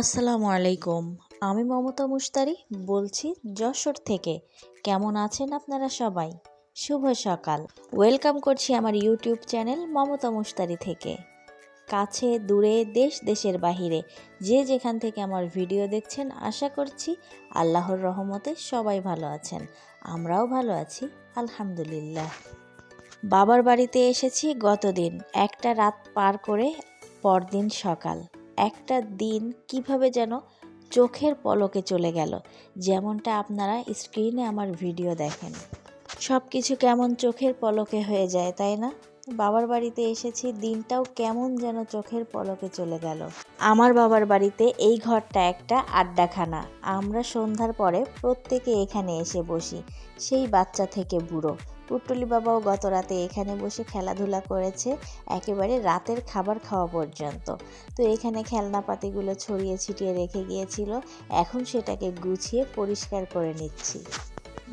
আসসালামু আলাইকুম। আমি মমতা মুস্তারি বলছি যশোর থেকে। কেমন আছেন আপনারা সবাই? শুভ সকাল। ওয়েলকাম করছি আমার ইউটিউব চ্যানেল মমতা মুস্তারি থেকে। কাছে, দূরে, দেশ, দেশের বাহিরে যে যেখান থেকে আমার ভিডিও দেখছেন, আশা করছি আল্লাহর রহমতে সবাই ভালো আছেন। আমরাও ভালো আছি, আলহামদুলিল্লাহ। বাবার বাড়িতে এসেছি গতদিন, একটা রাত পার করে পরদিন সকাল। একটা দিন কীভাবে যেন চোখের পলকে চলে গেল, যেমনটা আপনারা স্ক্রিনে আমার ভিডিও দেখেন। সব কিছু কেমন চোখের পলকে হয়ে যায়, তাই না? বাবার বাড়িতে এসেছি, দিনটাও কেমন যেন চোখের পলকে চলে গেল। আমার বাবার বাড়িতে এই ঘরটা একটা আড্ডাখানা। আমরা সন্ধ্যার পরে প্রত্যেকে এখানে এসে বসি, সেই বাচ্চা থেকে বুড়ো। পুটুলি বাবাও গত রাতে এখানে বসে খেলাধুলা করেছে একেবারে রাতের খাবার খাওয়া পর্যন্ত। তো এখানে খেলনাপাতিগুলো ছড়িয়ে ছিটিয়ে রেখে গিয়েছিল, এখন সেটাকে গুছিয়ে পরিষ্কার করে নিচ্ছি।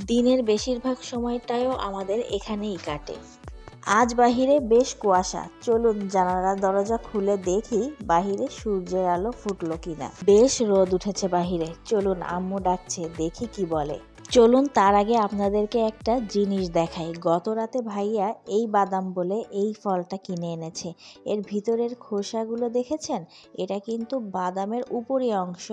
দিনের বেশিরভাগ সময়টাও আমাদের এখানেই কাটে। আজ বাহিরে বেশ কুয়াশা, চলুন জানালা দরজা খুলে দেখি বাহিরে সূর্যের আলো ফুটলো কিনা। বেশ রোদ উঠেছে বাহিরে, চলুন আম্মু ডাকছে, দেখি কি বলে। চলুন তার আগে আপনাদেরকে একটা জিনিস দেখাই। গত রাতে ভাইয়া এই বাদাম বলে এই ফলটা কিনে এনেছে। এর ভিতরের খোসাগুলো দেখেছেন? এটা কিন্তু বাদামের উপরি অংশ।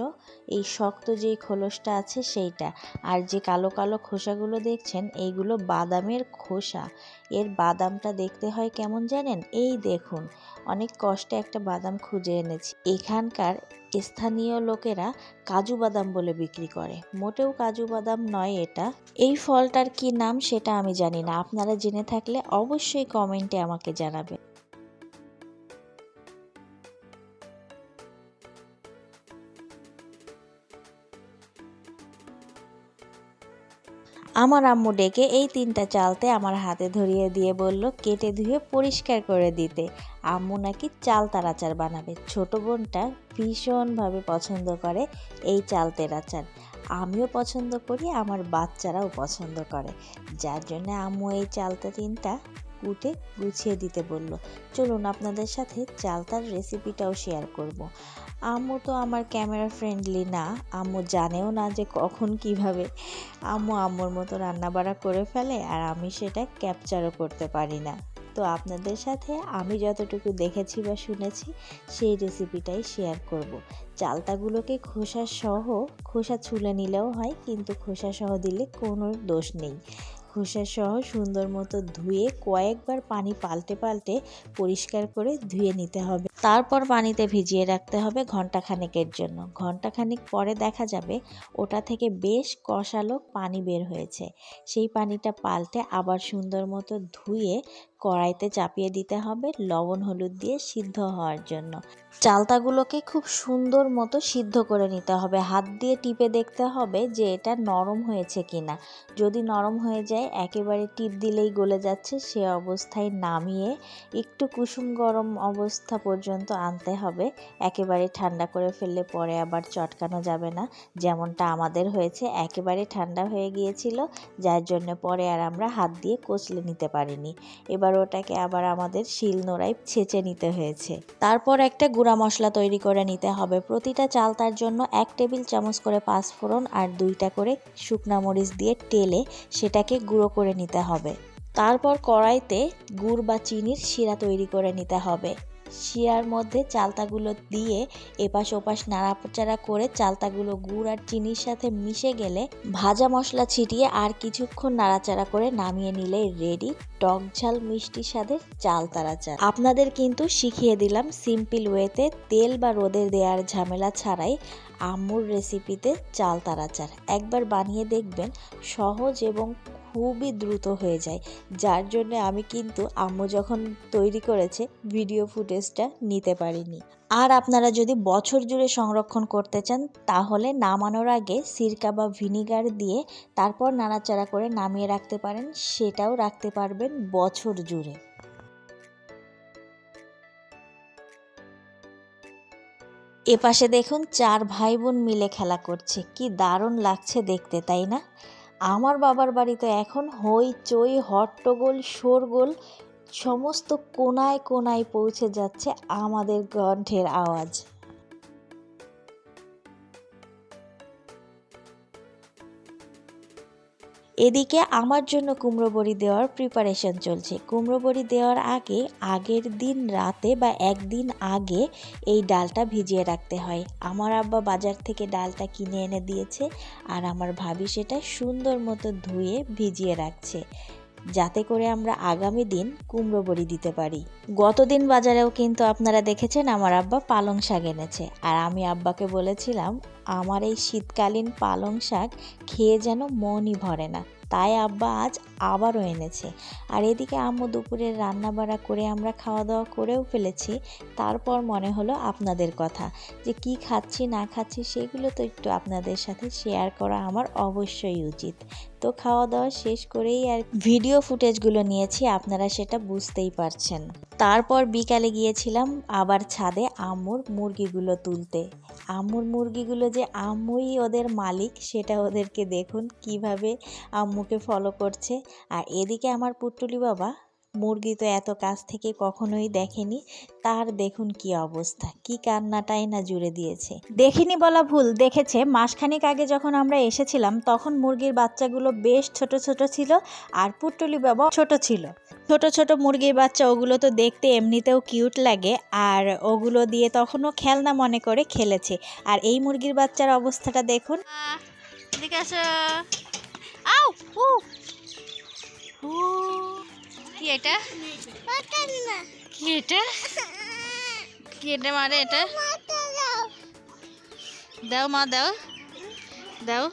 এই শক্ত যেই খোলসটা আছে সেইটা। আর যে কালো কালো খোসাগুলো দেখছেন, এইগুলো বাদামের খোসা। এর বাদামটা দেখতে হয় কেমন জানেন? এই দেখুন, অনেক কষ্টে একটা বাদাম খুঁজে এনেছি। এখানকার স্থানীয় লোকেরা কাজু বাদাম বলে বিক্রি করে। মোটেও কাজু বাদাম নয় এটা। এই ফলটার কি নাম সেটা আমি জানি না। আপনারা জেনে থাকলে অবশ্যই কমেন্টে আমাকে জানাবেন। আমার আম্মু ডেকে এই তিনটা চালতে আমার হাতে ধরিয়ে দিয়ে বলল, কেটে ধুয়ে পরিষ্কার করে দিতে। আম্মু নাকি চালতার আচার বানাবে। ছোট বোনটা ভীষণভাবে পছন্দ করে এই চালতের আচার আমিও পছন্দ করি, আমার বাচ্চারাও পছন্দ করে। যার জন্য আম্মু এই চালতা তিনটা কুটে গুছিয়ে দিতে বলল, চলুন আপনাদের সাথে চালতার রেসিপিটাও শেয়ার করব। আম্মু তো আমার ক্যামেরা ফ্রেন্ডলি না, আম্মু জানেও না যে কখন কীভাবে আম্মু আম্মুর মতো রান্নাবাড়া করে ফেলে আর আমি সেটা ক্যাপচারও করতে পারি না তো আপনাদের সাথে আমি যতটুকু দেখেছি বা শুনেছি, সেই রেসিপিটাই শেয়ার করব। চালতাগুলোকে খোসা সহ, খোসা ছুলে নিলেও হয়, কিন্তু খোসা সহ দিলে কোনো দোষ নেই খোসা সহ সুন্দর মতো ধুয়ে কয়েকবার পানি পাল্টে পাল্টে পরিষ্কার করে ধুয়ে নিতে হবে। তারপর পানিতে ভিজিয়ে রাখতে হবে ঘন্টাখানেকের জন্য। ঘন্টাখানেক পরে দেখা যাবে ওটা থেকে বেশ কষালো পানি বের হয়েছে। সেই পানিটা পাল্টে আবার সুন্দর মতো ধুয়ে কড়াইতে চাপিয়ে দিতে হবে লবণ, হলুদ দিয়ে সিদ্ধ হওয়ার জন্য। চালতাগুলোকে খুব সুন্দর মতো সিদ্ধ করে নিতে হবে। হাত দিয়ে টিপে দেখতে হবে যে এটা নরম হয়েছে কিনা। যদি নরম হয়ে যায়, একেবারে টিপ দিলেই গলে যাচ্ছে। সে অবস্থায় নামিয়ে একটু কুসুম গরম অবস্থা পর্যন্ত আনতে হবে। একেবারে ঠান্ডা করে ফেললে পরে আবার চটকানো যাবে না। যেমনটা আমাদের হয়েছে, একেবারে ঠান্ডা হয়ে গিয়েছিল, যার জন্য পরে আর আমরা হাত দিয়ে কচলে নিতে পারিনি। এবার ওটাকে আবার আমাদের শিল নোড়ায় ছেঁচে নিতে হয়েছে। তারপর একটা গুঁড়া মশলা তৈরি করে নিতে হবে। প্রতিটা চাল তার জন্য এক টেবিল চামচ করে পাঁচফোড়ন আর দুইটা করে শুকনা মরিচ দিয়ে টেলে সেটাকে গুঁড়ো করে নিতে হবে। তারপর কড়াইতে গুড় বা চিনির শিরা তৈরি করে নিতে হবে। শিরার মধ্যে চালতাগুলো দিয়ে এপাশ ওপাশ নাড়াচাড়া করে চালতাগুলো গুড় আর চিনির সাথে মিশে গেলে ভাজা মশলা ছিটিয়ে আর কিছুক্ষণ নাড়াচাড়া করে নামিয়ে নিলে রেডি টক ঝাল মিষ্টি স্বাদের চাল তারাচার আপনাদের কিন্তু শিখিয়ে দিলাম সিম্পল ওয়েতে তেল বা রোদে দেওয়ার ঝামেলা ছাড়াই আম্মুর রেসিপিতে চাল তারাচার একবার বানিয়ে দেখবেন সহজ এবং খুবই দ্রুত হয়ে যায়। যার জন্য আমি কিন্তু আম্মু যখন তৈরি করেছে ভিডিও ফুটেজটা নিতে পারিনি। আর আপনারা যদি বছর জুড়ে সংরক্ষণ করতে চান, তাহলে নামানোর আগে সিরকা বা ভিনিগার দিয়ে তারপর নাড়াচাড়া করে নামিয়ে রাখতে পারেন, সেটাও রাখতে পারবেন বছর জুড়ে। এপাশে দেখুন, চার ভাই বোন মিলে খেলা করছে। কি দারুণ লাগছে দেখতে, তাই না? আমার বাবার বাড়িতে এখন হই চই, হট্টগোল, শোরগোল সমস্ত কোনায় কোনায় পৌঁছে যাচ্ছে আমাদের কণ্ঠের আওয়াজ। এদিকে আমার জন্য কুমড়ো বড়ি দেওয়ার প্রিপারেশন চলছে। কুমড়ো বড়ি দেওয়ার আগে, আগের দিন রাতে বা একদিন আগে এই ডালটা ভিজিয়ে রাখতে হয়। আমার আব্বা বাজার থেকে ডালটা কিনে এনে দিয়েছে আর আমার ভাবি সেটা সুন্দর মতো ধুয়ে ভিজিয়ে রাখছে। যাতে করে আমরা আগামী দিন কুমড়ো বড়ি দিতে পারি। গতদিন বাজারেও কিন্তু আপনারা দেখেছেন আমার আব্বা পালং শাক এনেছে। আর আমি আব্বাকে বলেছিলাম, আমার এই শীতকালীন পালং শাক খেয়ে যেন মনই ভরে না। তাই আব্বা আজ আবারও এনেছে। আর এদিকে আম্মু দুপুরে রান্না বাড়া করে আমরা খাওয়া দাওয়া করেও ফেলেছি। তারপর মনে হলো আপনাদের কথা, যে কি খাচ্ছি না খাচ্ছি সেগুলো তো একটু আপনাদের সাথে শেয়ার করা আমার অবশ্যই উচিত। তো খাওয়া দাওয়া শেষ করেই আর ভিডিও ফুটেজগুলো নিয়েছি, আপনারা সেটা বুঝতেই পারছেন। তারপর বিকালে গিয়েছিলাম আবার ছাদে আম্মুর মুরগিগুলো তুলতে। আম্মুর মুরগিগুলো যে আম্মুই ওদের মালিক, সেটা ওদেরকে দেখুন কীভাবে আম্মুকে ফলো করছে। আর এদিকে আমার পুটুলি বাবা মুরগি তো এত কাছ থেকে কখনোই দেখেনি। তার দেখুন কি অবস্থা, কি কান্নাটাই না জুড়ে দিয়েছে। দেখিনি বলা ভুল, দেখেছে। মাসখানেক আগে যখন আমরা এসেছিলাম, তখন মুরগির বাচ্চাগুলো বেশ ছোট ছোট ছিল আর পুট্টুলি বাবা ছোট ছিল। ছোট ছোট মুরগির বাচ্চা, ওগুলো তো দেখতে এমনিতেও কিউট লাগে আর ওগুলো দিয়ে তখনও খেলনা মনে করে খেলেছে। আর এই মুরগির বাচ্চার অবস্থাটা দেখুন। এটা? কি এটা? কি এটা মারে এটা? দাও মা দাও। দাও।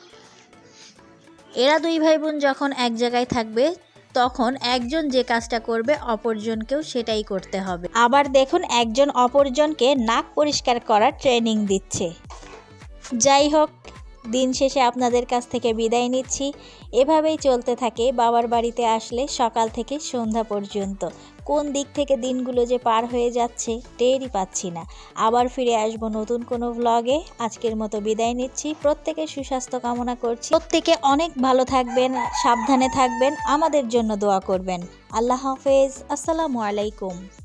এরা দুই ভাই বোন যখন এক জায়গায় থাকবে তখন একজন যে কাজটা করবে অপরজনকেও সেটাই করতে হবে। আবার দেখুন একজন অপরজনকে নাক পরিষ্কার করার ট্রেনিং দিচ্ছে। যাই হোক দিন শেষে আপনাদের কাছ থেকে বিদায় নিচ্ছি। এভাবেই চলতে থাকে, বাবার বাড়িতে আসলে সকাল থেকে সন্ধ্যা পর্যন্ত। কোন দিক থেকে দিনগুলো যে পার হয়ে যাচ্ছে, টেরই পাচ্ছি না। আবার ফিরে আসব নতুন কোনো ভ্লগে আজকের মতো বিদায় নিচ্ছি। প্রত্যেকের সুস্বাস্থ্য কামনা করছি। প্রত্যেকে অনেক ভালো থাকবেন, সাবধানে থাকবেন, আমাদের জন্য দোয়া করবেন। আল্লাহ হাফেজ। আসসালামু আলাইকুম।